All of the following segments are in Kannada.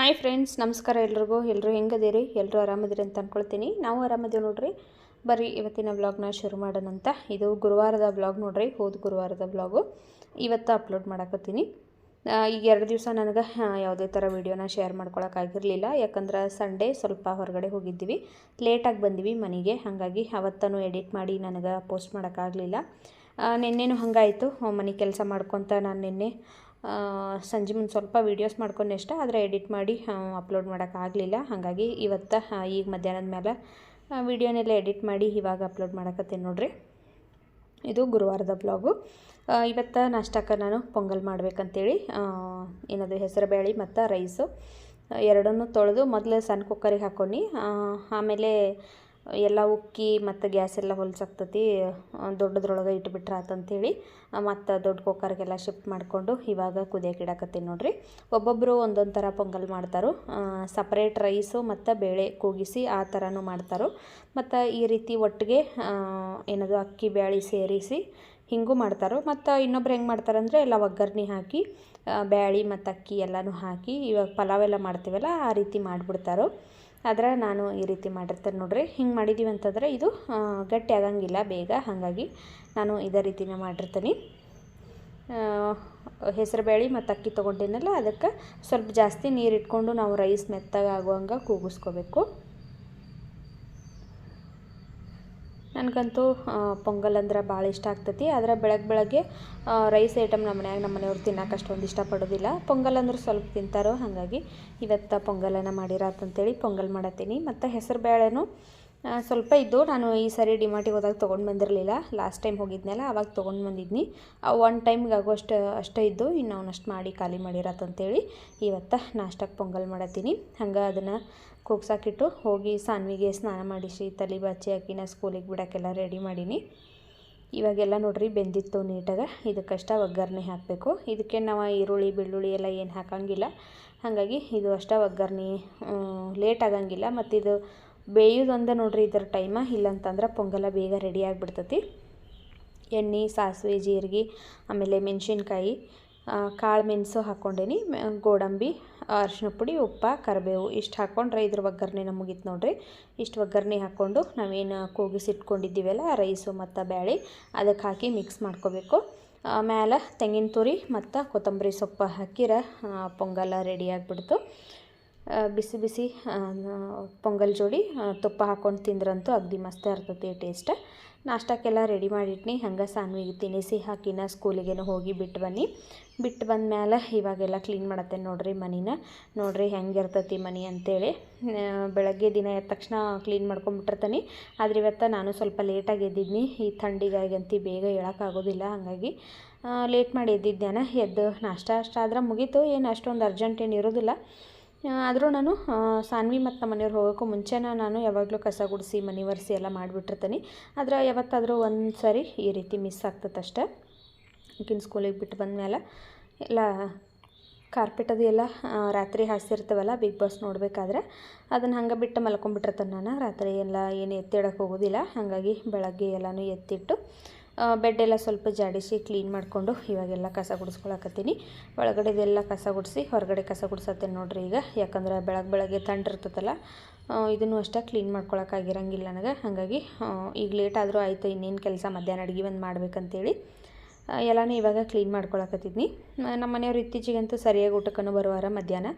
ಹಾಯ್ ಫ್ರೆಂಡ್ಸ್, ನಮಸ್ಕಾರ ಎಲ್ರಿಗೂ. ಎಲ್ಲರೂ ಹೆಂಗದೀರಿ? ಎಲ್ಲರೂ ಆರಾಮದಿರಿ ಅಂತ ಅಂದ್ಕೊಳ್ತೀನಿ ನಾವು ಆರಾಮದೀವಿ ನೋಡ್ರಿ. ಬರ್ರಿ, ಇವತ್ತಿನ ಬ್ಲಾಗ್ನ ಶುರು ಮಾಡೋಣಂತ ಇದು ಗುರುವಾರದ ಬ್ಲಾಗ್ ನೋಡ್ರಿ, ಹೋದ ಗುರುವಾರದ ಬ್ಲಾಗು ಇವತ್ತು ಅಪ್ಲೋಡ್ ಮಾಡಕತ್ತೀನಿ. ಈಗ ಎರಡು ದಿವಸ ನನಗೆ ಯಾವುದೇ ಥರ ವೀಡಿಯೋನ ಶೇರ್ ಮಾಡ್ಕೊಳಕ್ಕಾಗಿರಲಿಲ್ಲ ಯಾಕಂದ್ರೆ ಸಂಡೇ ಸ್ವಲ್ಪ ಹೊರಗಡೆ ಹೋಗಿದ್ದೀವಿ ಲೇಟಾಗಿ ಬಂದೀವಿ ಮನೆಗೆ. ಹಾಗಾಗಿ ಅವತ್ತನ್ನು ಎಡಿಟ್ ಮಾಡಿ ನನಗೆ ಪೋಸ್ಟ್ ಮಾಡೋಕ್ಕಾಗಲಿಲ್ಲ ನಿನ್ನೆನೂ ಹಂಗಾಯಿತು. ಮನೆ ಕೆಲಸ ಮಾಡ್ಕೊತ ನಾನು ನಿನ್ನೆ ಸಂಜೆ ಮುಂದೆ ಸ್ವಲ್ಪ ವೀಡಿಯೋಸ್ ಮಾಡ್ಕೊಂಡು ಇಷ್ಟ ಆದರೆ ಎಡಿಟ್ ಮಾಡಿ ಅಪ್ಲೋಡ್ ಮಾಡೋಕ್ಕಾಗಲಿಲ್ಲ ಹಾಗಾಗಿ ಇವತ್ತು ಈಗ ಮಧ್ಯಾಹ್ನದ ಮೇಲೆ ವೀಡಿಯೋನೆಲ್ಲ ಎಡಿಟ್ ಮಾಡಿ ಇವಾಗ ಅಪ್ಲೋಡ್ ಮಾಡಕತ್ತೀನಿ ನೋಡಿರಿ. ಇದು ಗುರುವಾರದ ಬ್ಲಾಗು ಇವತ್ತು ನಾಷ್ಟಕ್ಕೆ ನಾನು ಪೊಂಗಲ್ ಮಾಡ್ಬೇಕಂತೇಳಿ ಏನದು ಏನದು ಹೆಸರುಬೇಳೆ ಮತ್ತು ರೈಸು ಎರಡನ್ನೂ ತೊಳೆದು ಮೊದಲು ಸಣ್ಣ ಕುಕ್ಕರಿಗೆ ಹಾಕ್ಕೊಂಡು ಆಮೇಲೆ ಎಲ್ಲ ಉಕ್ಕಿ ಮತ್ತು ಗ್ಯಾಸ್ ಎಲ್ಲ ಹೊಲ್ಸಾಗ್ತತಿ ದೊಡ್ಡದ್ರೊಳಗೆ ಇಟ್ಬಿಟ್ರೆ ಆತಂಥೇಳಿ ಮತ್ತು ದೊಡ್ಡ ಕುಕ್ಕರ್ಗೆಲ್ಲ ಶಿಫ್ಟ್ ಮಾಡಿಕೊಂಡು ಇವಾಗ ಕುದಿಯಕ್ಕೆ ಇಡಕತ್ತೀನಿ ನೋಡ್ರಿ. ಒಬ್ಬೊಬ್ಬರು ಒಂದೊಂದು ಥರ ಪೊಂಗಲ್ ಮಾಡ್ತಾರೋ ಸಪ್ರೇಟ್ ರೈಸು ಮತ್ತು ಬೇಳೆ ಕೂಗಿಸಿ ಆ ಥರನೂ ಮಾಡ್ತಾರೋ. ಮತ್ತು ಈ ರೀತಿ ಒಟ್ಟಿಗೆ ಏನದು ಅಕ್ಕಿ ಬ್ಯಾಳಿ ಸೇರಿಸಿ ಹಿಂಗೂ ಮಾಡ್ತಾರೋ. ಮತ್ತು ಇನ್ನೊಬ್ರು ಹೆಂಗೆ ಮಾಡ್ತಾರಂದರೆ ಎಲ್ಲ ಒಗ್ಗರಣೆ ಹಾಕಿ ಬ್ಯಾಳಿ ಮತ್ತು ಅಕ್ಕಿ ಎಲ್ಲನೂ ಹಾಕಿ ಇವಾಗ ಪಲಾವ್ ಎಲ್ಲ ಮಾಡ್ತೀವಲ್ಲ, ಆ ರೀತಿ ಮಾಡಿಬಿಡ್ತಾರೋ. ಆದರೆ ನಾನು ಈ ರೀತಿ ಮಾಡಿರ್ತೇನೆ ನೋಡಿರಿ. ಹಿಂಗೆ ಮಾಡಿದ್ದೀವಿ ಅಂತಂದರೆ ಇದು ಗಟ್ಟಿ ಆಗಂಗಿಲ್ಲ ಬೇಗ. ಹಾಗಾಗಿ ನಾನು ಇದೇ ರೀತಿನೇ ಮಾಡಿರ್ತೀನಿ. ಹೆಸರುಬೇಳೆ ಮತ್ತು ಅಕ್ಕಿ ತೊಗೊಂಡಿನಲ್ಲ ಅದಕ್ಕೆ ಸ್ವಲ್ಪ ಜಾಸ್ತಿ ನೀರು ಇಟ್ಕೊಂಡು ನಾವು ರೈಸ್ ಮೆತ್ತಗಾಗುವಂಗೆ ಕೂಗಿಸ್ಕೋಬೇಕು. ನನಗಂತೂ ಪೊಂಗಲ್ ಅಂದ್ರೆ ಭಾಳ ಇಷ್ಟ ಆಗ್ತೈತಿ. ಆದರೆ ಬೆಳಗ್ಗೆ ಬೆಳಗ್ಗೆ ರೈಸ್ ಐಟಮ್ ನಮ್ಮ ಮನ್ಯಾಗ ನಮ್ಮ ಮನೆಯವ್ರು ತಿನ್ನಕ್ಕೆ ಅಷ್ಟೊಂದು ಇಷ್ಟಪಡೋದಿಲ್ಲ ಪೊಂಗಲ್ ಅಂದ್ರೆ ಸ್ವಲ್ಪ ತಿಂತಾರೋ ಹಾಗಾಗಿ ಇವತ್ತು ಪೊಂಗಲನ್ನು ಮಾಡಿರತ್ತಂತೇಳಿ ಪೊಂಗಲ್ ಮಾಡತ್ತೀನಿ. ಮತ್ತು ಹೆಸರು ಬೇಳೆನೂ ಸ್ವಲ್ಪ ಇದ್ದು ನಾನು ಈ ಸರಿ ಡಿಮಾರ್ಟಿಗೆ ಹೋದಾಗ ತೊಗೊಂಡು ಬಂದಿರಲಿಲ್ಲ. ಲಾಸ್ಟ್ ಟೈಮ್ ಹೋಗಿದ್ನಲ್ಲ, ಅವಾಗ ತೊಗೊಂಡು ಬಂದಿದ್ನಿ. ಒನ್ ಟೈಮ್ಗೆ ಆಗೋಷ್ಟು ಅಷ್ಟೇ ಇದ್ದು ಇನ್ನು ಅವನಷ್ಟು ಮಾಡಿ ಖಾಲಿ ಮಾಡಿರತ್ತಂತೇಳಿ ಇವತ್ತು ನಾಷ್ಟಕ್ಕೆ ಪೊಂಗಲ್ ಮಾಡತ್ತೀನಿ. ಹಂಗೆ ಅದನ್ನು ಕೂಗ್ಸಾಕಿಟ್ಟು ಹೋಗಿ ಸಾನ್ವಿಗೆ ಸ್ನಾನ ಮಾಡಿಸಿ ತಲೆ ಬಾಚಿ ಹಾಕಿನ ಸ್ಕೂಲಿಗೆ ಬಿಡೋಕ್ಕೆಲ್ಲ ರೆಡಿ ಮಾಡೀನಿ. ಇವಾಗೆಲ್ಲ ನೋಡ್ರಿ ಬೆಂದಿತ್ತು ನೀಟಾಗ. ಇದಕ್ಕಷ್ಟ ಒಗ್ಗರಣೆ ಹಾಕಬೇಕು. ಇದಕ್ಕೆ ನಾವು ಈರುಳ್ಳಿ, ಬೆಳ್ಳುಳ್ಳಿ ಎಲ್ಲ ಏನು ಹಾಕಂಗಿಲ್ಲ. ಹಾಗಾಗಿ ಇದು ಅಷ್ಟ ಒಗ್ಗರಣೆ ಲೇಟ್ ಆಗಂಗಿಲ್ಲ. ಮತ್ತು ಇದು ಬೇಯೋದೊಂದೇ ನೋಡ್ರಿ ಇದರ ಟೈಮ ಇಲ್ಲಂತಂದ್ರೆ ಪೊಂಗಲ ಬೇಗ ರೆಡಿ ಆಗಿಬಿಡ್ತತಿ. ಎಣ್ಣೆ, ಸಾಸಿವೆ, ಜೀರಿಗೆ, ಆಮೇಲೆ ಮೆಣಸಿನ್ಕಾಯಿ ಕಾಳು ಮೆಣಸು ಹಾಕ್ಕೊಂಡೇನಿ ಗೋಡಂಬಿ ಅರಿಶಿನ ಪುಡಿ, ಉಪ್ಪ, ಕರಿಬೇವು ಇಷ್ಟು ಹಾಕ್ಕೊಂಡ್ರೆ ಇದ್ರ ಒಗ್ಗರಣೆ ನಮಗಿತ್ತು ನೋಡ್ರಿ. ಇಷ್ಟು ಒಗ್ಗರಣೆ ಹಾಕ್ಕೊಂಡು ನಾವೇನು ಕೂಗಿಸಿಟ್ಕೊಂಡಿದ್ದೀವಲ್ಲ, ರೈಸು ಮತ್ತು ಬ್ಯಾಳಿ ಅದಕ್ಕೆ ಹಾಕಿ ಮಿಕ್ಸ್ ಮಾಡ್ಕೋಬೇಕು. ಆಮೇಲೆ ತೆಂಗಿನ ತುರಿ ಮತ್ತು ಕೊತ್ತಂಬರಿ ಸೊಪ್ಪು ಹಾಕಿರ ಪೊಂಗಲ ರೆಡಿ ಆಗಿಬಿಡ್ತು. ಬಿಸಿ ಬಿಸಿ ಪೊಂಗಲ್ ಜೋಡಿ ತುಪ್ಪ ಹಾಕ್ಕೊಂಡು ತಿಂದ್ರಂತೂ ಅಗ್ದಿ ಮಸ್ತ್ ಇರ್ತೈತಿ ಟೇಸ್ಟ್ ನಾಷ್ಟಕ್ಕೆಲ್ಲ ರೆಡಿ ಮಾಡಿಟ್ನಿ, ಹಂಗೆ ಸಾನ್ವಿಗೆ ತಿನ್ನಿಸಿ ಹಾಕಿನ ಸ್ಕೂಲಿಗೇನು ಹೋಗಿ ಬಿಟ್ಟು ಬನ್ನಿ. ಬಿಟ್ಟು ಬಂದ ಮೇಲೆ ಇವಾಗೆಲ್ಲ ಕ್ಲೀನ್ ಮಾಡತ್ತೆ ನೋಡ್ರಿ ಮನಿನ. ನೋಡ್ರಿ ಹೆಂಗಿರ್ತೈತಿ ಮನೆ ಅಂತೇಳಿ. ಬೆಳಗ್ಗೆ ದಿನ ಎದ್ದ ತಕ್ಷಣ ಕ್ಲೀನ್ ಮಾಡ್ಕೊಂಬಿಟ್ಟಿರ್ತೀನಿ ಆದ್ರೆ ಇವತ್ತು ನಾನು ಸ್ವಲ್ಪ ಲೇಟಾಗಿ ಎದ್ದಿದ್ನಿ. ಈ ಥಂಡಿಗಾಗಂತಿ ಬೇಗ ಹೇಳೋಕ್ಕಾಗೋದಿಲ್ಲ ಹಾಗಾಗಿ ಲೇಟ್ ಮಾಡಿ ಎದ್ದಿದ್ದೇನೆ ಎದ್ದು ನಾಷ್ಟ ಅಷ್ಟಾದ್ರೆ ಮುಗೀತು. ಏನು ಅಷ್ಟೊಂದು ಅರ್ಜೆಂಟ್ ಏನು ಇರೋದಿಲ್ಲ. ಆದರೂ ನಾನು ಸಾನ್ವಿ ಮತ್ತು ನಮ್ಮ ಮನೆಯವ್ರು ಹೋಗೋಕ್ಕೂ ಮುಂಚೆನೇ ನಾನು ಯಾವಾಗಲೂ ಕಸ ಗುಡಿಸಿ, ಮನೆ ಒರೆಸಿ ಎಲ್ಲ ಮಾಡಿಬಿಟ್ಟಿರ್ತೀನಿ. ಆದರೆ ಯಾವತ್ತಾದರೂ ಒಂದು ಸಾರಿ ಈ ರೀತಿ ಮಿಸ್ ಆಗ್ತದೆ ಅಷ್ಟೆ ಈಗಿನ ಸ್ಕೂಲಿಗೆ ಬಿಟ್ಟು ಬಂದಮೇಲೆ ಎಲ್ಲ ಕಾರ್ಪೆಟ್ ಅದು ಎಲ್ಲ ರಾತ್ರಿ ಹಾಸಿರ್ತವಲ್ಲ ಬಿಗ್ ಬಾಸ್ ನೋಡಬೇಕಾದ್ರೆ ಅದನ್ನು ಹಂಗೆ ಬಿಟ್ಟು ಮಲ್ಕೊಂಡ್ಬಿಟ್ಟಿರ್ತಾನೆ ನಾನು. ರಾತ್ರಿ ಎಲ್ಲ ಏನು ಎತ್ತಿಡೋಕ್ಕೆ ಹೋಗೋದಿಲ್ಲ. ಹಾಗಾಗಿ ಬೆಳಗ್ಗೆ ಎಲ್ಲನೂ ಎತ್ತಿಟ್ಟು ಬೆಡ್ ಎಲ್ಲ ಸ್ವಲ್ಪ ಜಾಡಿಸಿ ಕ್ಲೀನ್ ಮಾಡಿಕೊಂಡು ಇವಾಗೆಲ್ಲ ಕಸ ಗುಡಿಸ್ಕೊಳಕತ್ತೀನಿ. ಒಳಗಡೆದೆಲ್ಲ ಕಸ ಗುಡಿಸಿ, ಹೊರಗಡೆ ಕಸ ಗುಡ್ಸತ್ತೇನೆ ನೋಡ್ರಿ ಈಗ. ಯಾಕಂದ್ರೆ ಬೆಳಗ್ಗೆ ಬೆಳಗ್ಗೆ ತಂಡಿರ್ತದಲ್ಲ ಇದನ್ನು ಅಷ್ಟೇ ಕ್ಲೀನ್ ಮಾಡ್ಕೊಳಕ್ಕಾಗಿರಂಗಿಲ್ಲ ನನಗೆ. ಹಾಗಾಗಿ ಈಗ ಲೇಟ್ ಆದರೂ ಆಯಿತು, ಇನ್ನೇನು ಕೆಲಸ ಮಧ್ಯಾಹ್ನ ಅಡುಗೆ ಒಂದು ಮಾಡ್ಬೇಕಂತೇಳಿ. ಎಲ್ಲನೂ ಇವಾಗ ಕ್ಲೀನ್ ಮಾಡ್ಕೊಳಕತ್ತಿದ್ನಿ. ನಮ್ಮ ಮನೆಯವ್ರು ಇತ್ತೀಚೆಗಂತೂ ಸರಿಯಾಗಿ ಊಟಕ್ಕೂ ಬರುವಾರ ಮಧ್ಯಾಹ್ನ.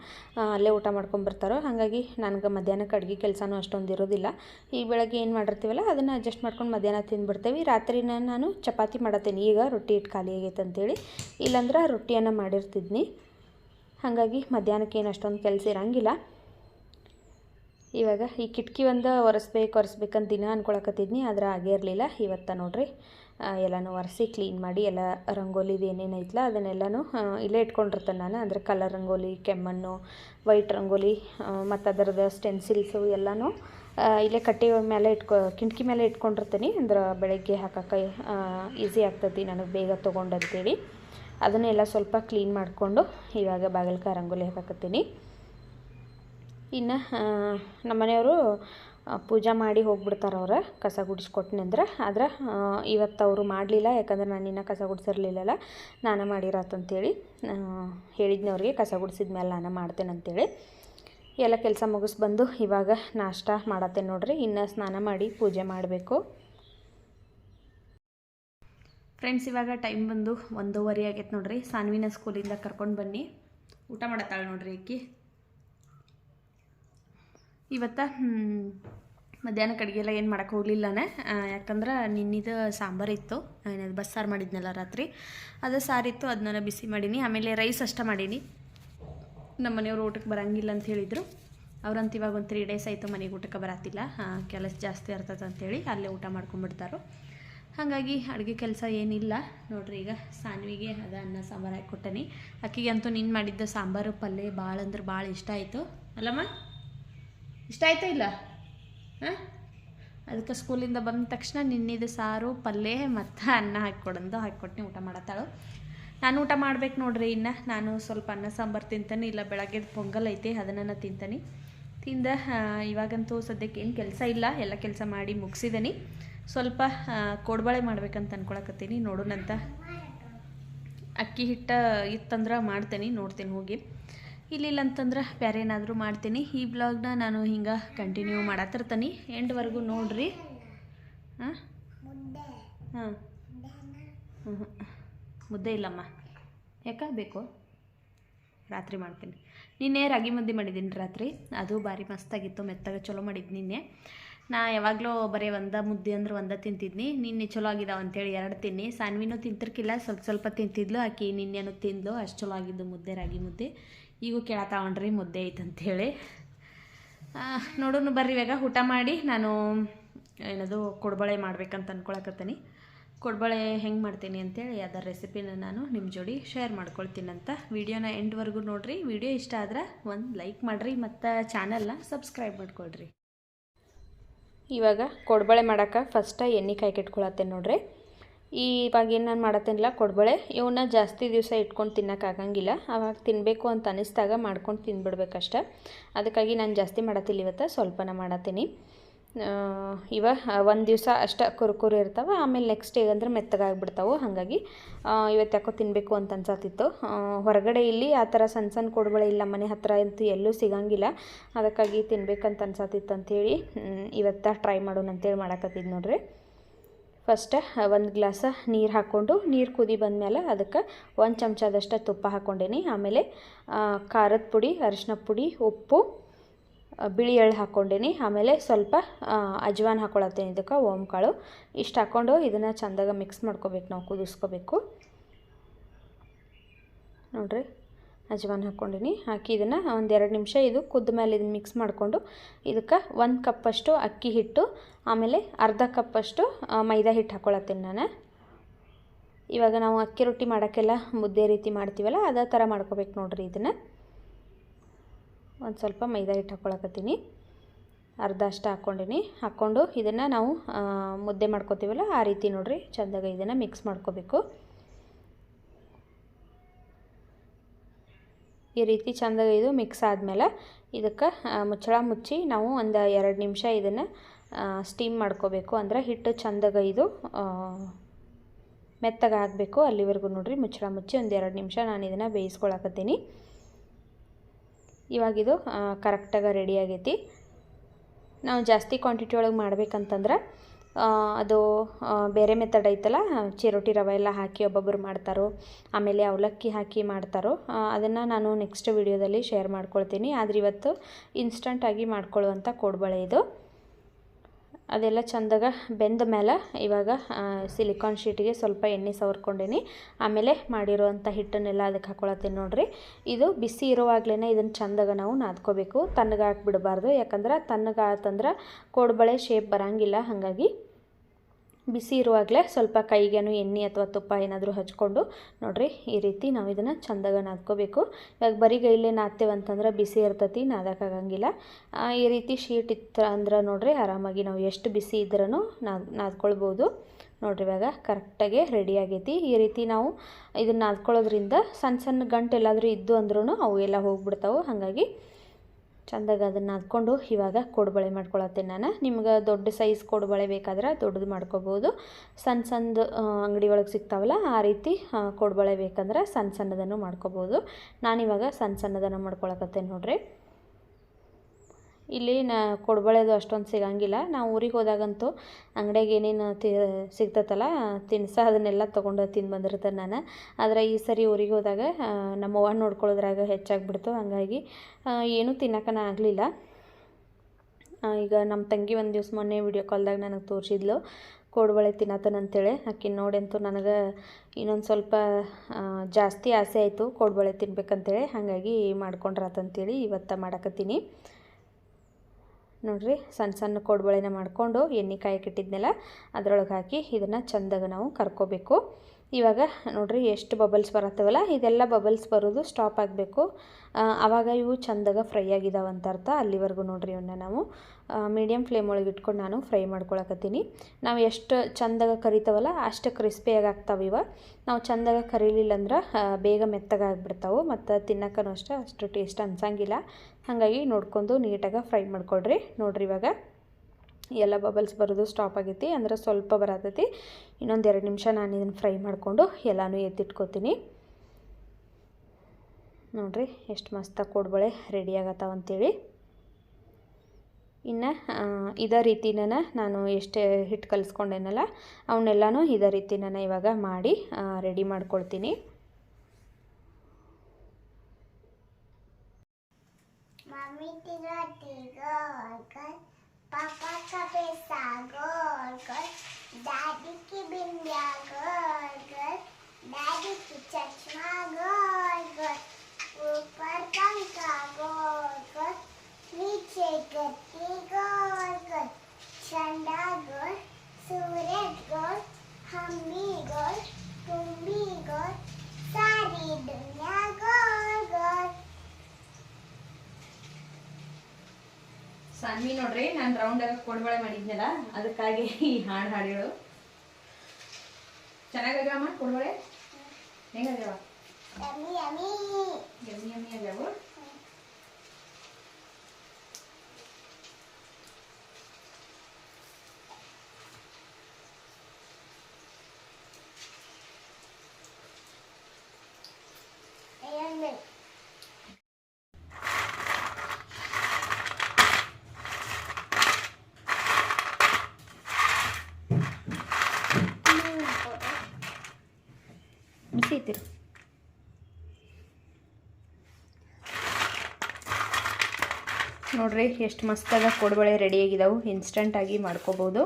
ಅಲ್ಲೇ ಊಟ ಮಾಡ್ಕೊಂಬರ್ತಾರೋ, ಹಾಗಾಗಿ ನನಗೆ ಮಧ್ಯಾಹ್ನಕ್ಕೆ ಅಡುಗೆ ಕೆಲಸನೂ ಅಷ್ಟೊಂದು ಇರೋದಿಲ್ಲ ಈಗ ಬೆಳಗ್ಗೆ ಏನು ಮಾಡಿರ್ತೀವಲ್ಲ, ಅದನ್ನು ಅಡ್ಜಸ್ಟ್ ಮಾಡ್ಕೊಂಡು ಮಧ್ಯಾಹ್ನ ತಿಂದುಬಿಡ್ತೇವೆ. ರಾತ್ರಿನ ನಾನು ಚಪಾತಿ ಮಾಡತ್ತೀನಿ. ಈಗ ರೊಟ್ಟಿ ಇಟ್ಟು ಖಾಲಿ ಆಗೈತೆ ಅಂತೇಳಿ. ಇಲ್ಲಾಂದ್ರೆ ರೊಟ್ಟಿಯನ್ನು ಮಾಡಿರ್ತಿದ್ನಿ. ಹಾಗಾಗಿ ಮಧ್ಯಾಹ್ನಕ್ಕೆ ಏನು ಅಷ್ಟೊಂದು ಕೆಲಸ ಇರಂಗಿಲ್ಲ. ಇವಾಗ ಈ ಕಿಟಕಿ ಒಂದು ಒರೆಸ್ಬೇಕು ಒರೆಸ್ಬೇಕಂತ ದಿನ ಅಂದ್ಕೊಳಕತ್ತಿದ್ನಿ ಆದರೆ ಆಗೇ ಇರಲಿಲ್ಲ. ಇವತ್ತು ನೋಡ್ರಿ ಎಲ್ಲನೂ ಒರೆಸಿ ಕ್ಲೀನ್ ಮಾಡಿ ಎಲ್ಲ ರಂಗೋಲಿದು ಏನೇನು ಐತಲ್ಲ ಅದನ್ನೆಲ್ಲನೂ ಇಲ್ಲೇ ಇಟ್ಕೊಂಡಿರ್ತೇನೆ ನಾನು. ಅಂದರೆ ಕಲರ್ ರಂಗೋಲಿ, ಕೆಮ್ಮಣ್ಣು ವೈಟ್ ರಂಗೋಲಿ ಮತ್ತು ಅದರದ್ದು ಸ್ಟೆನ್ಸಿಲ್ಸು ಎಲ್ಲನೂ ಇಲ್ಲೇ ಕಟ್ಟಿ ಮೇಲೆ ಇಟ್ಕೊ, ಕಿಟಕಿ ಮೇಲೆ ಇಟ್ಕೊಂಡಿರ್ತೀನಿ. ಅಂದ್ರೆ ಬೆಳಗ್ಗೆ ಹಾಕಕ್ಕೆ ಈಸಿ ಆಗ್ತೈತಿ ನನಗೆ ಬೇಗ ತೊಗೊಂಡಂತೇಳಿ ಅದನ್ನೆಲ್ಲ ಸ್ವಲ್ಪ ಕ್ಲೀನ್ ಮಾಡಿಕೊಂಡು ಇವಾಗ ಬಾಗಿಲ್ಕ ರಂಗೋಲಿ ಹಾಕಕತ್ತೀನಿ. ಇನ್ನು ನಮ್ಮ ಮನೆಯವರು ಪೂಜೆ ಮಾಡಿ ಹೋಗ್ಬಿಡ್ತಾರೆ ಅವ್ರು, ಕಸ ಗುಡಿಸ್ಕೊಟ್ನಂದ್ರೆ. ಆದ್ರೆ ಇವತ್ತು ಅವರು ಮಾಡಲಿಲ್ಲ, ಯಾಕಂದ್ರೆ ನಾನು ಇನ್ನೂ ಕಸ ಗುಡಿಸಿರ್ಲಿಲ್ಲಲ್ಲ ನಾನು ಮಾಡಿರತ್ತಂತೇಳಿ ಹೇಳಿದ್ನಿ ಅವ್ರಿಗೆ ಕಸ ಗುಡಿಸಿದ ಮೇಲೆ ನಾನು ಮಾಡ್ತೇನೆ ಅಂತೇಳಿ ಎಲ್ಲ ಕೆಲಸ ಮುಗಿಸ್ಬಂದು ಇವಾಗ ನಾಷ್ಟ ಮಾಡತ್ತೆ ನೋಡ್ರಿ, ಇನ್ನು ಸ್ನಾನ ಮಾಡಿ ಪೂಜೆ ಮಾಡಬೇಕು. ಫ್ರೆಂಡ್ಸ್ ಇವಾಗ ಟೈಮ್ ಬಂದು ಒಂದೂವರೆ ಆಗೈತೆ ನೋಡ್ರಿ. ಸಾನ್ವಿನ ಸ್ಕೂಲಿಂದ ಕರ್ಕೊಂಡು ಬನ್ನಿ. ಊಟ ಮಾಡತ್ತಾಳೆ ನೋಡ್ರಿ ಈಕಿ ಇವತ್ತ ಮಧ್ಯಾಹ್ನ ಎಲ್ಲ ಏನು ಮಾಡೋಕ್ಕೆ ಹೋಗಲಿಲ್ಲನೇ. ಯಾಕಂದ್ರೆ ನಿನ್ನಿದು ಸಾಂಬಾರು ಇತ್ತು. ಏನದು ಬಸ್ಸಾರು ಮಾಡಿದ್ನಲ್ಲ ರಾತ್ರಿ. ಅದು ಸಾರಿತ್ತು ಅದನ್ನ ಬಿಸಿ ಮಾಡೀನಿ. ಆಮೇಲೆ ರೈಸ್ ಅಷ್ಟೇ ಮಾಡೀನಿ. ನಮ್ಮ ಮನೆಯವ್ರು ಊಟಕ್ಕೆ ಬರೋಂಗಿಲ್ಲ ಅಂತ ಹೇಳಿದರು. ಅವ್ರಂತ ಇವಾಗ ಒಂದು ತ್ರೀ ಡೇಸ್ ಆಯಿತು ಮನೆಗೆ ಊಟಕ್ಕೆ ಬರತ್ತಿಲ್ಲ ಕೆಲಸ ಜಾಸ್ತಿ ಇರ್ತದೆ ಅಂತೇಳಿ ಅಲ್ಲೇ ಊಟ ಮಾಡ್ಕೊಂಡ್ಬಿಡ್ತಾರೋ. ಹಾಗಾಗಿ ಅಡುಗೆ ಕೆಲಸ ಏನಿಲ್ಲ. ನೋಡ್ರಿ ಈಗ ಸಾನ್ವಿಗೆ ಅದು ಅನ್ನ ಸಾಂಬಾರು ಹಾಕಿ ಕೊಟ್ಟನಿ ಅಕ್ಕಿಗೆ ಅಂತೂ ನಿನ್ನ ಮಾಡಿದ್ದ ಸಾಂಬಾರು ಪಲ್ಯ ಭಾಳ ಅಂದ್ರೆ ಭಾಳ ಇಷ್ಟ ಆಯಿತು. ಅಲ್ಲಮ್ಮ? ಇಷ್ಟ ಆಯ್ತಾ ಇಲ್ಲ? ಹಾಂ? ಅದಕ್ಕೆ ಸ್ಕೂಲಿಂದ ಬಂದ ತಕ್ಷಣ ನಿನ್ನಿದ ಸಾರು ಪಲ್ಯ ಮತ್ತು ಅನ್ನ ಹಾಕ್ಕೊಡಂದು. ಹಾಕಿಕೊಟ್ಟು ಊಟ ಮಾಡತ್ತಾಳು. ನಾನು ಊಟ ಮಾಡ್ಬೇಕು ನೋಡ್ರಿ ಇನ್ನು. ನಾನು ಸ್ವಲ್ಪ ಅನ್ನ, ಸಾಂಬಾರು ತಿಂತಾನೆ. ಇಲ್ಲ ಬೆಳಗ್ಗೆದು ಪೊಂಗಲ್ ಐತಿ ಅದನ್ನು ತಿಂತಾನೆ. ತಿಂದ ಇವಾಗಂತೂ ಸದ್ಯಕ್ಕೆ ಏನು ಕೆಲಸ ಇಲ್ಲ. ಎಲ್ಲ ಕೆಲಸ ಮಾಡಿ ಮುಗಿಸಿದ್ದೀನಿ ಸ್ವಲ್ಪ ಕೋಡ್ಬಾಳೆ ಮಾಡ್ಬೇಕಂತ ಅನ್ಕೊಳಕತ್ತೀನಿ. ನೋಡೋಣಂತ. ಅಕ್ಕಿ ಹಿಟ್ಟು ಇತ್ತಂದ್ರೆ ಮಾಡ್ತೀನಿ. ನೋಡ್ತೀನಿ ಹೋಗಿ. ಇಲ್ಲಿಲ್ಲ ಅಂತಂದ್ರೆ ಬೇರೆ ಏನಾದರೂ ಮಾಡ್ತೀನಿ. ಈ ಬ್ಲಾಗ್ನ ನಾನು ಹಿಂಗೆ ಕಂಟಿನ್ಯೂ ಮಾಡತ್ತಿರ್ತೀನಿ ಎಂಡ್ವರೆಗೂ ನೋಡ್ರಿ. ಹಾಂ? ಹಾಂ. ಮುದ್ದೆ ಇಲ್ಲಮ್ಮ. ಯಾಕೆ ಬೇಕು? ರಾತ್ರಿ ಮಾಡ್ತೀನಿ. ನಿನ್ನೆ ರಾಗಿ ಮುದ್ದೆ ಮಾಡಿದ್ದೀನಿ ರಾತ್ರಿ. ಅದು ಭಾರಿ ಮಸ್ತಾಗಿತ್ತು, ಮೆತ್ತಗೆ ಚಲೋ ಮಾಡಿದ್ದು ನಿನ್ನೆ. ನಾ ಯಾವಾಗಲೂ ಬರೀ ಒಂದ ಮುದ್ದೆ ಅಂದ್ರೆ ಒಂದ ತಿಂತಿದ್ನಿ. ನಿನ್ನೆ ಚಲೋ ಆಗಿದಾವ ಅಂತೇಳಿ ಎರಡು ತಿನ್ನಿ. ಸಾನ್ವಿನೂ ತಿಂತಿರ್ಕಿಲ್ಲ, ಸ್ವಲ್ಪ ಸ್ವಲ್ಪ ತಿಂತಿದ್ಲು. ಆಕಿ ನಿನ್ನೆನೂ ತಿಂದ್ಲು. ಅಷ್ಟು ಚಲೋ ಆಗಿದ್ದು ಮುದ್ದೆ, ರಾಗಿ ಮುದ್ದೆ. ಈಗೂ ಕೇಳತ್ತಾವಣ್ರಿ ಮುದ್ದೆ ಐತೆ ಅಂಥೇಳಿ ನೋಡೋಣ ಬರ್ರಿ ಇವಾಗ ಊಟ ಮಾಡಿ. ನಾನು ಏನದು ಕೊಡ್ಬಳೆ ಮಾಡ್ಬೇಕಂತ ಅಂದ್ಕೊಳಕತ್ತೀನಿ ಕೊಡ್ಬಳೆ ಹೆಂಗೆ ಮಾಡ್ತೀನಿ ಅಂತೇಳಿ ಅದರ ರೆಸಿಪಿನ ನಾನು ನಿಮ್ಮ ಜೋಡಿ ಶೇರ್ ಮಾಡ್ಕೊಳ್ತೀನಂತ. ವಿಡಿಯೋನ ಎಂಡ್ವರೆಗೂ ನೋಡಿರಿ. ವಿಡಿಯೋ ಇಷ್ಟ ಆದ್ರೆ ಒಂದು ಲೈಕ್ ಮಾಡಿರಿ ಮತ್ತು ಚಾನಲ್ನ ಸಬ್ಸ್ಕ್ರೈಬ್ ಮಾಡ್ಕೊಳ್ರಿ. ಇವಾಗ ಕೊಡ್ಬಳೆ ಮಾಡೋಕೆ ಫಸ್ಟ್ ಎಣ್ಣೆ ಕಾಯಿ ಕೆಟ್ಕೊಳತ್ತೆ ನೋಡ್ರಿ. ಈ ಇವಾಗ ಏನು ನಾನು ಮಾಡತ್ತೇನಿಲ್ಲ ಕೊಡ್ಬಳೆ. ಇವನ್ನ ಜಾಸ್ತಿ ದಿವಸ ಇಟ್ಕೊಂಡು ತಿನ್ನೋಕ್ಕಾಗಂಗಿಲ್ಲ ಅವಾಗ ತಿನ್ನಬೇಕು ಅಂತ ಅನಿಸ್ದಾಗ ಮಾಡ್ಕೊಂಡು ತಿಂದ್ಬಿಡ್ಬೇಕಷ್ಟೆ ಅದಕ್ಕಾಗಿ ನಾನು ಜಾಸ್ತಿ ಮಾಡತ್ತಿಲ್ಲ ಇವತ್ತು, ಸ್ವಲ್ಪನ ಮಾಡತ್ತೀನಿ. ಇವ, ಒಂದು ದಿವಸ ಅಷ್ಟ ಕುರುಕುರು ಇರ್ತಾವೆ, ಆಮೇಲೆ ನೆಕ್ಸ್ಟ್ ಹೇಗಂದ್ರೆ ಮೆತ್ತಗಾಗ್ಬಿಡ್ತಾವೆ, ಹಾಗಾಗಿ ಇವತ್ತು ಯಾಕೋ ತಿನ್ನಬೇಕು ಅಂತ ಅನ್ಸತ್ತಿತ್ತು ಹೊರಗಡೆ ಇಲ್ಲಿ ಆ ಥರ ಸಣ್ಣ ಸಣ್ಣ ಕೊಡ್ಬಳೆ ಇಲ್ಲ, ಮನೆ ಹತ್ತಿರ ಅಂತೂ ಎಲ್ಲೂ ಸಿಗಂಗಿಲ್ಲ. ಅದಕ್ಕಾಗಿ ತಿನ್ಬೇಕಂತ ಅನ್ಸತ್ತಿತ್ತು ಅಂಥೇಳಿ ಇವತ್ತು ಟ್ರೈ ಮಾಡೋಣ ಅಂತೇಳಿ ಮಾಡಕತ್ತಿದ್ದು ನೋಡ್ರಿ. ಫಸ್ಟ್ ಒಂದು ಗ್ಲಾಸ ನೀರು ಹಾಕ್ಕೊಂಡು, ನೀರು ಕುದಿ ಬಂದಮೇಲೆ ಅದಕ್ಕೆ ಒಂದು ಚಮಚದಷ್ಟು ತುಪ್ಪ ಹಾಕ್ಕೊಂಡೇನಿ ಆಮೇಲೆ ಖಾರದ ಪುಡಿ, ಅರಿಶಿನ ಪುಡಿ, ಉಪ್ಪು ಬಿಳಿ ಎಳ್ಳು ಹಾಕ್ಕೊಂಡೇನಿ ಆಮೇಲೆ ಸ್ವಲ್ಪ ಅಜ್ವಾನ್ ಹಾಕ್ಕೊಳತ್ತೇನೆ ಇದಕ್ಕೆ, ಓಂಕಾಳು. ಇಷ್ಟು ಹಾಕ್ಕೊಂಡು ಇದನ್ನು ಚೆಂದಾಗ ಮಿಕ್ಸ್ ಮಾಡ್ಕೋಬೇಕು, ನಾವು ಕುದಿಸ್ಕೋಬೇಕು. ನೋಡ್ರಿ. ಅಜ್ವಾನ್ ಹಾಕ್ಕೊಂಡಿನಿ. ಹಾಕಿ ಇದನ್ನು ಒಂದು ಎರಡು ನಿಮಿಷ ಇದು ಕುದ್ದ ಮೇಲೆ ಇದನ್ನು ಮಿಕ್ಸ್ ಮಾಡಿಕೊಂಡು ಇದಕ್ಕೆ ಒಂದು ಕಪ್ಪಷ್ಟು ಅಕ್ಕಿ ಹಿಟ್ಟು, ಆಮೇಲೆ ಅರ್ಧ ಕಪ್ಪಷ್ಟು ಮೈದಾ ಹಿಟ್ಟು ಹಾಕ್ಕೊಳತ್ತೀನಿ ನಾನು. ಇವಾಗ ನಾವು ಅಕ್ಕಿ ರೊಟ್ಟಿ ಮಾಡೋಕ್ಕೆಲ್ಲ ಮುದ್ದೆ ರೀತಿ ಮಾಡ್ತೀವಲ್ಲ, ಅದೇ ಥರ ಮಾಡ್ಕೋಬೇಕು ನೋಡ್ರಿ ಇದನ್ನು. ಒಂದು ಸ್ವಲ್ಪ ಮೈದಾ ಹಿಟ್ಟು ಹಾಕ್ಕೊಳಕತ್ತೀನಿ ಅರ್ಧ ಅಷ್ಟು ಹಾಕ್ಕೊಂಡಿನಿ ಹಾಕ್ಕೊಂಡು ಇದನ್ನು ನಾವು ಮುದ್ದೆ ಮಾಡ್ಕೋತೀವಲ್ಲ, ಆ ರೀತಿ ನೋಡಿರಿ, ಚೆಂದಾಗ ಇದನ್ನು ಮಿಕ್ಸ್ ಮಾಡ್ಕೋಬೇಕು. ಈ ರೀತಿ ಚೆಂದಾಗ ಇದು ಮಿಕ್ಸ್ ಆದಮೇಲೆ ಇದಕ್ಕೆ ಮುಚ್ಚಳ ಮುಚ್ಚಿ ನಾವು ಒಂದು ಎರಡು ನಿಮಿಷ ಇದನ್ನು ಸ್ಟೀಮ್ ಮಾಡ್ಕೋಬೇಕು. ಅಂದರೆ ಹಿಟ್ಟು ಚೆಂದಾಗ ಇದು ಮೆತ್ತಗೆ ಆಗಬೇಕು. ಅಲ್ಲಿವರೆಗೂ ನೋಡಿರಿ ಮುಚ್ಚಳ ಮುಚ್ಚಿ ಒಂದು ಎರಡು ನಿಮಿಷ ನಾನು ಇದನ್ನು ಬೇಯಿಸ್ಕೊಳಕತ್ತೀನಿ. ಇವಾಗಿದು ಕರೆಕ್ಟಾಗಿ ರೆಡಿ ಆಗೈತಿ. ನಾವು ಜಾಸ್ತಿ ಕ್ವಾಂಟಿಟಿ ಒಳಗೆ ಮಾಡ್ಬೇಕಂತಂದ್ರೆ ಅದು ಬೇರೆ ಮೆಥಡ್ ಐತಲ್ಲ, ಚಿರೋಟಿ ರವೆ ಎಲ್ಲ ಹಾಕಿ ಒಬ್ಬೊಬ್ಬರು ಮಾಡ್ತಾರೋ, ಆಮೇಲೆ ಅವಲಕ್ಕಿ ಹಾಕಿ ಮಾಡ್ತಾರೋ ಅದನ್ನು ನಾನು ನೆಕ್ಸ್ಟ್ ವಿಡಿಯೋದಲ್ಲಿ ಶೇರ್ ಮಾಡ್ಕೊಳ್ತೀನಿ. ಆದರೆ ಇವತ್ತು ಇನ್ಸ್ಟಂಟಾಗಿ ಮಾಡ್ಕೊಳ್ಳುವಂಥ ಕೋಡ್ಬಳೆ ಇದು. ಅದೆಲ್ಲ ಚಂದಾಗ ಬೆಂದ ಮೇಲೆ ಇವಾಗ ಸಿಲಿಕಾನ್ ಶೀಟಿಗೆ ಸ್ವಲ್ಪ ಎಣ್ಣೆ ಸವರ್ಕೊಂಡೀನಿ. ಆಮೇಲೆ ಮಾಡಿರೋವಂಥ ಹಿಟ್ಟನ್ನೆಲ್ಲ ಅದಕ್ಕೆ ಹಾಕ್ಕೊಳತ್ತೀನಿ ನೋಡಿರಿ. ಇದು ಬಿಸಿ ಇರುವಾಗಲೇ ಇದನ್ನು ಚಂದಾಗ ನಾವು ನಾದ್ಕೋಬೇಕು. ತಣ್ಣಗೆ ಹಾಕ್ಬಿಡಬಾರ್ದು ಯಾಕಂದ್ರೆ ತಣ್ಣಗೆ ಆತಂದ್ರೆ ಕೋಡ್ಬಳೆ ಶೇಪ್ ಬರೋಂಗಿಲ್ಲ. ಹಾಗಾಗಿ ಬಿಸಿ ಇರುವಾಗಲೇ ಸ್ವಲ್ಪ ಕೈಗೇನು ಎಣ್ಣೆ ಅಥವಾ ತುಪ್ಪ ಏನಾದರೂ ಹಚ್ಕೊಂಡು ನೋಡಿರಿ, ಈ ರೀತಿ ನಾವು ಇದನ್ನು ಚಂದಾಗ ನಾದ್ಕೋಬೇಕು ಇವಾಗ ಬರೀ ಗೈಲೆ ನಾದ್ತೇವೆ ಅಂತಂದ್ರೆ ಬಿಸಿ ಇರ್ತತಿ, ನಾದಕ್ಕಾಗಂಗಿಲ್ಲ. ಈ ರೀತಿ ಶೀಟ್ ಇತ್ತು ಅಂದ್ರೆ ನೋಡಿರಿ ಆರಾಮಾಗಿ ನಾವು ಎಷ್ಟು ಬಿಸಿ ಇದ್ರೂ ನಾದ್, ನಾದ್ಕೊಳ್ಬೋದು. ನೋಡಿರಿ ಇವಾಗ ಕರೆಕ್ಟಾಗಿ ರೆಡಿ ಆಗೈತಿ. ಈ ರೀತಿ ನಾವು ಇದನ್ನು ನಾದ್ಕೊಳ್ಳೋದ್ರಿಂದ ಸಣ್ಣ ಸಣ್ಣ ಗಂಟು ಎಲ್ಲಾದರೂ ಇದ್ದು ಅಂದ್ರೂ ಅವು ಎಲ್ಲ ಹೋಗ್ಬಿಡ್ತಾವೆ. ಹಾಗಾಗಿ ಚಂದಾಗ ಅದನ್ನು ಅದ್ಕೊಂಡು ಇವಾಗ ಕೋಡುಬಳೆ ಮಾಡ್ಕೊಳತ್ತೇನೆ ನಾನು. ನಿಮ್ಗೆ ದೊಡ್ಡ ಸೈಜ್ ಕೋಡುಬಳೆ ಬೇಕಾದ್ರೆ ದೊಡ್ಡದು ಮಾಡ್ಕೋಬೋದು. ಸಣ್ಣ ಸಣ್ಣದು ಅಂಗಡಿ ಒಳಗೆ ಸಿಗ್ತಾವಲ್ಲ, ಆ ರೀತಿ ಕೋಡುಬಳೆ ಬೇಕಂದ್ರೆ ಸಣ್ಣ ಸಣ್ಣದನ್ನು ಮಾಡ್ಕೋಬೋದು. ನಾನಿವಾಗ ಸಣ್ಣ ಸಣ್ಣದನ್ನು ಮಾಡ್ಕೊಳಕತ್ತೇನೆ ನೋಡ್ರಿ. ಇಲ್ಲಿ ನಾ ಕೊಡಬಳೆದು ಅಷ್ಟೊಂದು ಸಿಗಂಗಿಲ್ಲ. ನಾವು ಊರಿಗೆ ಹೋದಾಗಂತೂ ಅಂಗಡಿಯಾಗ ಏನೇನು ತಿ ಸಿಗ್ತೈತಲ್ಲ ತಿನ್ಸ ಅದನ್ನೆಲ್ಲ ತೊಗೊಂಡು ತಿಂದು ಬಂದಿರ್ತೇನೆ ನಾನು. ಆದರೆ ಈ ಸರಿ ಊರಿಗೆ ಹೋದಾಗ ನಮ್ಮವ್ವ ನೋಡ್ಕೊಳ್ಳೋದ್ರಾಗ ಹೆಚ್ಚಾಗ್ಬಿಡ್ತು. ಹಾಗಾಗಿ ಏನೂ ತಿನ್ನಕ್ಕನ ಆಗಲಿಲ್ಲ. ಈಗ ನಮ್ಮ ತಂಗಿ ಒಂದು ದಿವ್ಸ ಮೊನ್ನೆ ವಿಡಿಯೋ ಕಾಲ್ದಾಗ ನನಗೆ ತೋರಿಸಿದ್ಲು, ಕೋಡ್ಬಳೆ ತಿನ್ನತ್ತನ ಅಂತೇಳಿ. ಆಕೆ ಅಂತೂ ನನಗೆ ಇನ್ನೊಂದು ಸ್ವಲ್ಪ ಜಾಸ್ತಿ ಆಸೆ ಆಯಿತು ಕೋಡ್ಬಳೆ ತಿನ್ಬೇಕಂತೇಳಿ. ಹಾಗಾಗಿ ಮಾಡ್ಕೊಂಡ್ರಾತಂತೇಳಿ ಇವತ್ತು ಮಾಡಕತ್ತೀನಿ. ನೋಡ್ರಿ ಸಣ್ಣ ಸಣ್ಣ ಕೋಡ್ಬಳೆನ ಮಾಡಿಕೊಂಡು ಎಣ್ಣೆ ಕಾಯಕ್ಕಿಟ್ಟಿದ್ನೆಲ್ಲ ಅದರೊಳಗೆ ಹಾಕಿ ಇದನ್ನು ಚಂದಾಗ ನಾವು ಕರ್ಕೋಬೇಕು. ಇವಾಗ ನೋಡ್ರಿ ಎಷ್ಟು ಬಬಲ್ಸ್ ಬರತ್ತವಲ್ಲ? ಇದೆಲ್ಲ ಬಬಲ್ಸ್ ಬರೋದು ಸ್ಟಾಪ್ ಆಗಬೇಕು. ಆವಾಗ ಇವು ಚಂದಾಗ ಫ್ರೈ ಆಗಿದಾವೆ ಅಂತ ಅರ್ಥ. ಅಲ್ಲಿವರೆಗೂ ನೋಡ್ರಿ ಇವನ್ನ ನಾವು. ಮೀಡಿಯಮ್ ಫ್ಲೇಮ್ ಒಳಗೆ ಇಟ್ಕೊಂಡು ನಾನು ಫ್ರೈ ಮಾಡ್ಕೊಳಕತ್ತೀನಿ. ನಾವು ಎಷ್ಟು ಚಂದಾಗ ಕರಿತಾವಲ್ಲ, ಅಷ್ಟು ಕ್ರಿಸ್ಪಿಯಾಗಿ ಆಗ್ತಾವೆ ಇವ. ನಾವು ಚಂದಾಗ ಕರೀಲಿಲ್ಲ ಅಂದ್ರೆ ಬೇಗ ಮೆತ್ತಗೆ ಆಗಿಬಿಡ್ತಾವೆ. ಮತ್ತು ತಿನ್ನಕ್ಕೂ ಅಷ್ಟೇ, ಅಷ್ಟು ಟೇಸ್ಟ್ ಅನ್ಸಂಗಿಲ್ಲ. ಹಾಗಾಗಿ ನೋಡ್ಕೊಂಡು ನೀಟಾಗಿ ಫ್ರೈ ಮಾಡ್ಕೊಳ್ರಿ. ನೋಡ್ರಿ ಇವಾಗ. ಎಲ್ಲ ಬಬಲ್ಸ್ ಬರೋದು ಸ್ಟಾಪ್ ಆಗೈತಿ. ಅಂದ್ರೆ ಸ್ವಲ್ಪ ಬರತೈತಿ. ಇನ್ನೊಂದು ಎರಡು ನಿಮಿಷ ನಾನು ಇದನ್ನು ಫ್ರೈ ಮಾಡಿಕೊಂಡು ಎಲ್ಲನೂ ಎತ್ತಿಟ್ಕೋತೀನಿ. ನೋಡಿರಿ, ಎಷ್ಟು ಮಸ್ತ ಕೊಡ್ಬಳೆ ರೆಡಿ ಆಗತ್ತಾವ ಅಂತೇಳಿ. ಇನ್ನು ಇದೇ ರೀತಿನ ನಾನು ಎಷ್ಟು ಹಿಟ್ಟು ಕಲಿಸ್ಕೊಂಡೇನಲ್ಲ ಅವನ್ನೆಲ್ಲನೂ ಇದೇ ರೀತಿ ನಾನು ಇವಾಗ ಮಾಡಿ ರೆಡಿ ಮಾಡ್ಕೊಳ್ತೀನಿ. पापा का पैसा गोल गोल दादी की बिंदिया गोल गोल दादी की चश्मा गोल गोल ऊपर पंखा गोल गोल नीचे गद्दी गोल गोल ठंडा गोल सूरज गोल हम भी गोल तुम भी गोल सारी दुनिया गोल गोल ಸಾನ್ವಿ ನೋಡ್ರಿ ನಾನು ರೌಂಡಾಗ ಕೊಡ್ಬಳೆ ಮಾಡಿದ್ನಲ್ಲ ಅದಕ್ಕಾಗಿ ಈ ಹಾಡು ಹಾಡಿಗಳು ಚೆನ್ನಾಗಾಗ್ಯಾವಮ್ಮ ಕೋಡ್ಬಳೆ ಹೆಂಗಾಗ್ಯಾವ? yummy. ಯಮ್ಮಿ ಯಮ್ಮಿ ಆಗ್ಯಾವು? ನೋಡ್ರಿ, ಎಷ್ಟು ಮಸ್ತಾಗ ಕೋಡ್ಬಳೆ ರೆಡಿ ಆಗಿದಾವು. ಇನ್ಸ್ಟಂಟಾಗಿ ಮಾಡ್ಕೋಬೋದು.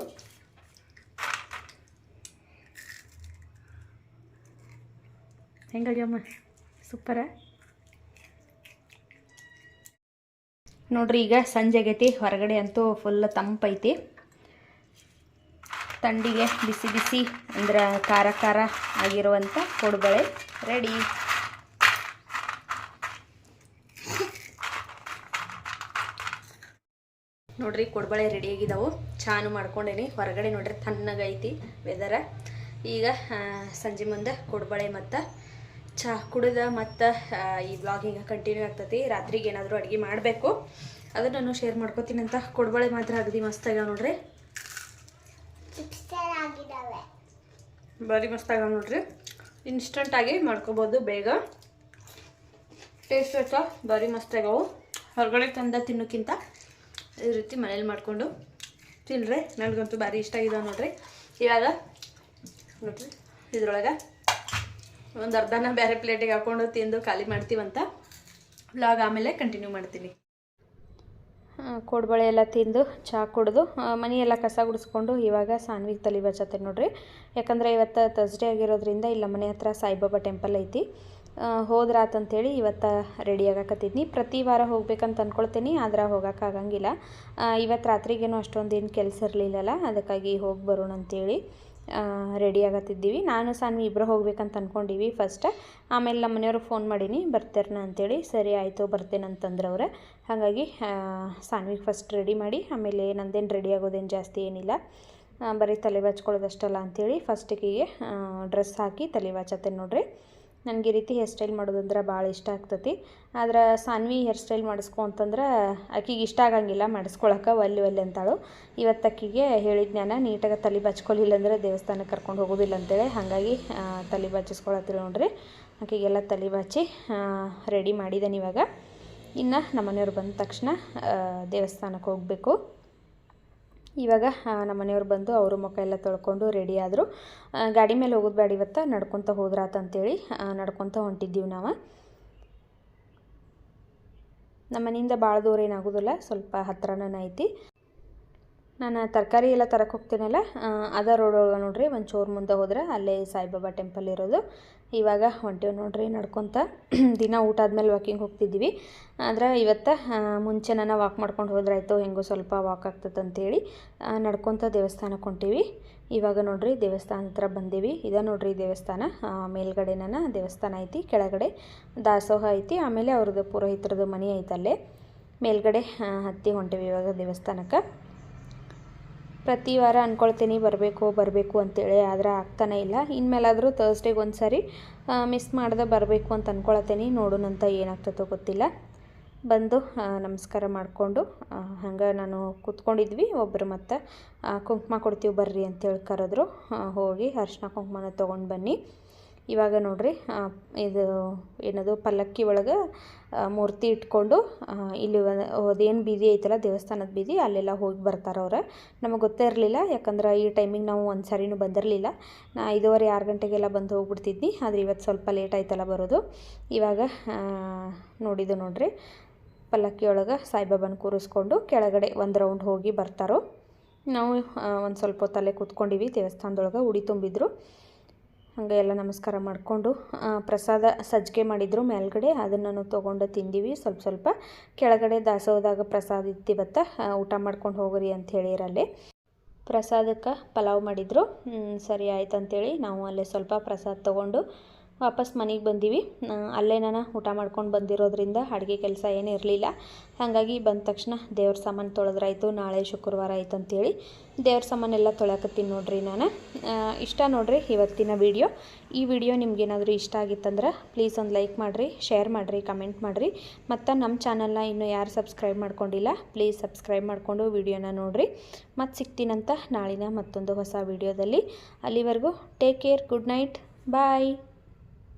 ಹೆಂಗಾಗ್ಯಮ್ಮ ಸೂಪರ ನೋಡ್ರಿ, ಈಗ ಸಂಜೆ ಆಗೈತಿ. ಹೊರಗಡೆ ಅಂತೂ ಫುಲ್ ತಂಪೈತಿ ತಂಡಿಗೆ ಬಿಸಿ ಬಿಸಿ ಅಂದ್ರೆ ಖಾರ ಖಾರ ಆಗಿರುವಂಥ ಕೋಡ್ಬಳೆ ರೆಡಿ ನೋಡ್ರಿ ಕೊಡ್ಬಳೆ ರೆಡಿ ಆಗಿದಾವು. ಚಾನು ಮಾಡ್ಕೊಂಡೇನಿ. ಹೊರಗಡೆ ನೋಡ್ರಿ ತಣ್ಣಗೈತಿ ವೆದರ ಈಗ ಸಂಜೆ ಮುಂದೆ ಕೊಡ್ಬಳೆ ಮತ್ತು ಚಹಾ ಕುಡಿದ ಮತ್ತು ಈ ಬ್ಲಾಗ್ ಈಗ ಕಂಟಿನ್ಯೂ ಆಗ್ತತಿ. ರಾತ್ರಿಗೆ ಏನಾದರೂ ಅಡುಗೆ ಮಾಡಬೇಕು. ಅದನ್ನು ನಾನು ಶೇರ್ ಮಾಡ್ಕೋತೀನಿ ಅಂತ ಕೊಡ್ಬಳೆ ಮಾತ್ರ ಅಗದಿ ಮಸ್ತ್ ಆಗ್ಯಾವ ನೋಡ್ರಿ. ಬಾರಿ ಮಸ್ತಾಗ ಭಾರಿ ಮಸ್ತ್ ಆಗ್ಯಾವ ನೋಡ್ರಿ. ಇನ್ಸ್ಟಂಟಾಗಿ ಮಾಡ್ಕೋಬೋದು ಬೇಗ. ಟೇಸ್ಟ್ ಬಾರಿ ಭಾರಿ ಮಸ್ತ್ ಆಗ್ಯಾವು. ಹೊರಗಡೆ ತಂದ ತಿನ್ನೋಕ್ಕಿಂತ ಈ ರೀತಿ ಮನೇಲಿ ಮಾಡಿಕೊಂಡು ತಿನ್ನಿರಿ ನನಗಂತೂ ಭಾರಿ ಇಷ್ಟ ಆಗಿದಾವೆ ನೋಡ್ರಿ. ಇವಾಗ ನೋಡ್ರಿ, ಇದ್ರೊಳಗೆ ಒಂದು ಅರ್ಧನ ಬೇರೆ ಪ್ಲೇಟಿಗೆ ಹಾಕೊಂಡು ತಿಂದು ಖಾಲಿ ಮಾಡ್ತೀವಂತ. ಬ್ಲಾಗ್ ಆಮೇಲೆ ಕಂಟಿನ್ಯೂ ಮಾಡ್ತೀನಿ. ಕೋಡ್ಬಳೆ ಎಲ್ಲ ತಿಂದು ಚಹಾ ಕುಡಿದು ಮನೆಯೆಲ್ಲ ಕಸ ಗುಡಿಸ್ಕೊಂಡು ಇವಾಗ ಸಾನ್ವಿಗೆ ತಲೆ ಬಚ್ಚತ್ತೆ ನೋಡ್ರಿ. ಯಾಕಂದರೆ ಇವತ್ತು ತರ್ಸ್ಡೇ ಆಗಿರೋದ್ರಿಂದ ಇಲ್ಲ ಮನೆ ಹತ್ರ ಸಾಯಿಬಾಬಾ ಟೆಂಪಲ್ ಐತಿ. ಅಂತೇಳಿ ಇವತ್ತು ರೆಡಿ ಆಗಾಕತ್ತಿದ್ನಿ. ಪ್ರತಿ ವಾರ ಹೋಗ್ಬೇಕಂತ ಅಂದ್ಕೊಳ್ತೀನಿ ಆದ್ರೆ ಹೋಗೋಕ್ಕಾಗಂಗಿಲ್ಲ ಇವತ್ತು ರಾತ್ರಿಗೇನು ಅಷ್ಟೊಂದೇನು ಕೆಲಸ ಇರಲಿಲ್ಲಲ್ಲ, ಅದಕ್ಕಾಗಿ ಹೋಗಿ ಬರೋಣ ಅಂತೇಳಿ ರೆಡಿ ಆಗತ್ತಿದ್ದೀವಿ. ನಾನು ಸಾನ್ವಿ ಇಬ್ಬರು ಹೋಗ್ಬೇಕಂತ ಅಂದ್ಕೊಂಡಿವಿ ಫಸ್ಟ್ ಆಮೇಲೆ ನಮ್ಮ ಮನೆಯವ್ರಿಗೆ ಫೋನ್ ಮಾಡೀನಿ, ಬರ್ತೀರನ ಅಂತೇಳಿ. ಸರಿ ಆಯಿತು ಬರ್ತೇನೆ ಅಂತಂದ್ರೆ ಅವ್ರೆ ಹಾಗಾಗಿ ಸಾನ್ವಿಗೆ ಫಸ್ಟ್ ರೆಡಿ ಮಾಡಿ, ಆಮೇಲೆ ನಂದೇನು ರೆಡಿ ಆಗೋದೇನು ಜಾಸ್ತಿ ಏನಿಲ್ಲ. ಬರೀ ತಲೆ ಬಾಚ್ಕೊಳ್ಳೋದಷ್ಟಲ್ಲ ಅಂಥೇಳಿ ಫಸ್ಟಿಗೆ ಡ್ರೆಸ್ ಹಾಕಿ ತಲೆ ಬಾಚತ್ತೇನೆ ನೋಡ್ರಿ. ನನಗೆ ಈ ರೀತಿ ಹೇರ್ ಸ್ಟೈಲ್ ಮಾಡೋದಂದ್ರೆ ಭಾಳ ಇಷ್ಟ ಆಗ್ತತಿ. ಆದ್ರೆ ಸಾನ್ವಿ ಹೇರ್ ಸ್ಟೈಲ್ ಮಾಡಿಸ್ಕೊ ಅಂತಂದ್ರೆ ಆಕಿಗೆ ಇಷ್ಟ ಆಗಂಗಿಲ್ಲ ಮಾಡಿಸ್ಕೊಳಕ್ಕೆ ಒಲ್ಲಿ ಒಲ್ಲಿ ಅಂತಾಳು. ಇವತ್ತು ಆಕಿಗೆ ನಾನು ನೀಟಾಗಿ ತಲೆ ಬಾಚ್ಕೊಲಿಲ್ಲ ಅಂದ್ರೆ ದೇವಸ್ಥಾನಕ್ಕೆ ಕರ್ಕೊಂಡು ಹೋಗೋದಿಲ್ಲ ಅಂತೇಳಿ. ಹಾಗಾಗಿ ತಲೆ ಬಾಚಿಸ್ಕೊಳತ್ತಿಲ್ಲ ನೋಡ್ರಿ. ಆಕೆಗೆಲ್ಲ ತಲೆ ಬಾಚಿ ರೆಡಿ ಮಾಡಿದ್ದೇನೆ ಇವಾಗ. ಇನ್ನು ನಮ್ಮನೆಯವ್ರು ಬಂದ ತಕ್ಷಣ ದೇವಸ್ಥಾನಕ್ಕೆ ಹೋಗಬೇಕು. ಇವಾಗ ನಮ್ಮ ಮನೆಯವ್ರು ಬಂದು ಅವರು ಮುಖ ಎಲ್ಲ ತೊಳ್ಕೊಂಡು ರೆಡಿ ಆದರು. ಗಾಡಿ ಮೇಲೆ ಹೋಗೋದು ಬೇಡ ಇವತ್ತು, ನಡ್ಕೊತ ಹೋದ್ರಾತಂತೇಳಿ ನಡ್ಕೊತ ಹೊಂಟಿದ್ದೀವಿ ನಾವು. ನಮ್ಮ ಮನೆಯಿಂದ ಭಾಳ ದೂರ ಏನಾಗೋದಿಲ್ಲ, ಸ್ವಲ್ಪ ಹತ್ರನೇ ಐತಿ. ನಾನು ತರಕಾರಿ ಎಲ್ಲ ತರಕ್ಕೆ ಹೋಗ್ತೀನಲ್ಲ ಅದ ರೋಡ್ ಒಳಗೆ ನೋಡ್ರಿ, ಒಂದು ಚೂರು ಮುಂದೆ ಹೋದ್ರೆ ಅಲ್ಲೇ ಸಾಯಿಬಾಬಾ ಟೆಂಪಲ್ ಇರೋದು. ಇವಾಗ ಹೊಂಟೇವು ನೋಡ್ರಿ ನಡ್ಕೊತ. ದಿನ ಊಟ ಆದಮೇಲೆ ವಾಕಿಂಗ್ ಹೋಗ್ತಿದ್ವಿ ಆದ್ರೆ ಇವತ್ತು ಮುಂಚೆ ನಾನು ವಾಕ್ ಮಾಡ್ಕೊಂಡು ಹೋದ್ರಾಯ್ತು, ಹೆಂಗೋ ಸ್ವಲ್ಪ ವಾಕ್ ಆಗ್ತದೆ ಅಂತೇಳಿ ನಡ್ಕೊತ ದೇವಸ್ಥಾನಕ್ಕೆ ಹೊಂಟೀವಿ. ಇವಾಗ ನೋಡ್ರಿ ದೇವಸ್ಥಾನ ಹತ್ರ ಬಂದೀವಿ. ಇದ ನೋಡ್ರಿ ದೇವಸ್ಥಾನ. ಮೇಲ್ಗಡೆ ನಾನು ದೇವಸ್ಥಾನ ಐತಿ, ಕೆಳಗಡೆ ದಾಸೋಹ ಐತಿ, ಆಮೇಲೆ ಅವ್ರದ್ದು ಪುರೋಹಿತರದ್ದು ಮನೆ ಐತಲ್ಲೇ. ಮೇಲ್ಗಡೆ ಹತ್ತಿ ಹೊಂಟೀವಿ ಇವಾಗ ದೇವಸ್ಥಾನಕ್ಕೆ. ಪ್ರತಿ ವಾರ ಅಂದ್ಕೊಳ್ತೀನಿ ಬರಬೇಕು ಬರಬೇಕು ಅಂತೇಳಿ, ಆದರೆ ಆಗ್ತಾನೇ ಇಲ್ಲ. ಇನ್ಮೇಲಾದರೂ ತರ್ಸ್ಡೇಗೆ ಒಂದು ಸಾರಿ ಮಿಸ್ ಮಾಡ್ದೆ ಬರಬೇಕು ಅಂತ ಅಂದ್ಕೊಳತ್ತೀನಿ ನೋಡೋಣಂತ ಏನಾಗ್ತದೋ ಗೊತ್ತಿಲ್ಲ. ಬಂದು ನಮಸ್ಕಾರ ಮಾಡಿಕೊಂಡು ಹಂಗೆ ನಾನು ಕೂತ್ಕೊಂಡಿದ್ವಿ ಒಬ್ಬರು ಮತ್ತು ಕುಂಕುಮ ಕೊಡ್ತೀವಿ ಬರ್ರಿ ಅಂತೇಳಿ ಕರೆದ್ರು. ಹೋಗಿ ಅರ್ಶಿನ ಕುಂಕುಮನ ತೊಗೊಂಡು ಬನ್ನಿ. ಇವಾಗ ನೋಡ್ರಿ ಇದು ಏನದು ಪಲ್ಲಕ್ಕಿ ಒಳಗೆ ಮೂರ್ತಿ ಇಟ್ಕೊಂಡು ಇಲ್ಲಿ ಅದೇನು ಬೀದಿ ಐತಲ್ಲ ದೇವಸ್ಥಾನದ ಬೀದಿ ಅಲ್ಲೆಲ್ಲ ಹೋಗಿ ಬರ್ತಾರೆ ಅವ್ರು. ನಮಗೆ ಗೊತ್ತೇ ಇರಲಿಲ್ಲ, ಯಾಕಂದ್ರೆ ಈ ಟೈಮಿಗೆ ನಾವು ಒಂದು ಸಾರಿನೂ ಬಂದಿರಲಿಲ್ಲ. ನಾ ಐದುವರೆ ಆರು ಗಂಟೆಗೆಲ್ಲ ಬಂದು ಹೋಗ್ಬಿಡ್ತಿದ್ನಿ, ಆದರೆ ಇವತ್ತು ಸ್ವಲ್ಪ ಲೇಟ್ ಆಯ್ತಲ್ಲ ಬರೋದು. ಇವಾಗ ನೋಡಿದ್ದು ನೋಡ್ರಿ ಪಲ್ಲಕ್ಕಿಯೊಳಗೆ ಸಾಯಿಬಾಬಾನ ಕೂರಿಸ್ಕೊಂಡು ಕೆಳಗಡೆ ಒಂದು ರೌಂಡ್ ಹೋಗಿ ಬರ್ತಾರೋ. ನಾವು ಒಂದು ಸ್ವಲ್ಪ ಹೊತ್ತಲ್ಲೇ ಕೂತ್ಕೊಂಡಿವಿ, ದೇವಸ್ಥಾನದೊಳಗೆ ಉಡಿ ತುಂಬಿದ್ರು. ಹಾಗೆ ಎಲ್ಲ ನಮಸ್ಕಾರ ಮಾಡಿಕೊಂಡು ಪ್ರಸಾದ ಸಜ್ಜಿಗೆ ಮಾಡಿದ್ರು ಮೇಲ್ಗಡೆ. ಅದನ್ನು ತೊಗೊಂಡು ತಿಂದೀವಿ. ಸ್ವಲ್ಪ ಸ್ವಲ್ಪ ಕೆಳಗಡೆ ದಾಸೋಹದಾಗ ಪ್ರಸಾದ ಇತ್ತಿವತ್ತ ಊಟ ಮಾಡ್ಕೊಂಡು ಹೋಗ್ರಿ ಅಂತ ಹೇಳಿರಲ್ಲಿ. ಪ್ರಸಾದಕ್ಕೆ ಪಲಾವ್ ಮಾಡಿದರು. ಸರಿ ಆಯ್ತು ಅಂಥೇಳಿ ನಾವು ಅಲ್ಲೇ ಸ್ವಲ್ಪ ಪ್ರಸಾದ ತೊಗೊಂಡು ವಾಪಸ್ ಮನೆಗೆ ಬಂದೀವಿ. ಅಲ್ಲೇ ನಾನು ಊಟ ಮಾಡ್ಕೊಂಡು ಬಂದಿರೋದ್ರಿಂದ ಅಡುಗೆ ಕೆಲಸ ಏನೂ ಇರಲಿಲ್ಲ. ಹಾಗಾಗಿ ಬಂದ ತಕ್ಷಣ ದೇವ್ರ ಸಾಮಾನು ತೊಳೆದ್ರಾಯ್ತು. ನಾಳೆ ಶುಕ್ರವಾರ ಆಯ್ತು ಅಂತೇಳಿ ದೇವ್ರ ಸಾಮಾನೆಲ್ಲ ತೊಳೆಯಕತ್ತೀನಿ ನೋಡ್ರಿ ನಾನು. ಇಷ್ಟ ನೋಡ್ರಿ ಇವತ್ತಿನ ವಿಡಿಯೋ. ಈ ವಿಡಿಯೋ ನಿಮ್ಗೇನಾದರೂ ಇಷ್ಟ ಆಗಿತ್ತಂದ್ರೆ ಪ್ಲೀಸ್ ಒಂದು ಲೈಕ್ ಮಾಡಿರಿ, ಶೇರ್ ಮಾಡಿರಿ, ಕಮೆಂಟ್ ಮಾಡಿರಿ. ಮತ್ತು ನಮ್ಮ ಚಾನಲ್ನ ಇನ್ನೂ ಯಾರು ಸಬ್ಸ್ಕ್ರೈಬ್ ಮಾಡ್ಕೊಂಡಿಲ್ಲ ಪ್ಲೀಸ್ ಸಬ್ಸ್ಕ್ರೈಬ್ ಮಾಡಿಕೊಂಡು ವಿಡಿಯೋನ ನೋಡಿರಿ. ಮತ್ತು ಸಿಗ್ತೀನಂತ ನಾಳಿನ ಮತ್ತೊಂದು ಹೊಸ ವಿಡಿಯೋದಲ್ಲಿ. ಅಲ್ಲಿವರೆಗೂ take care, good night, bye.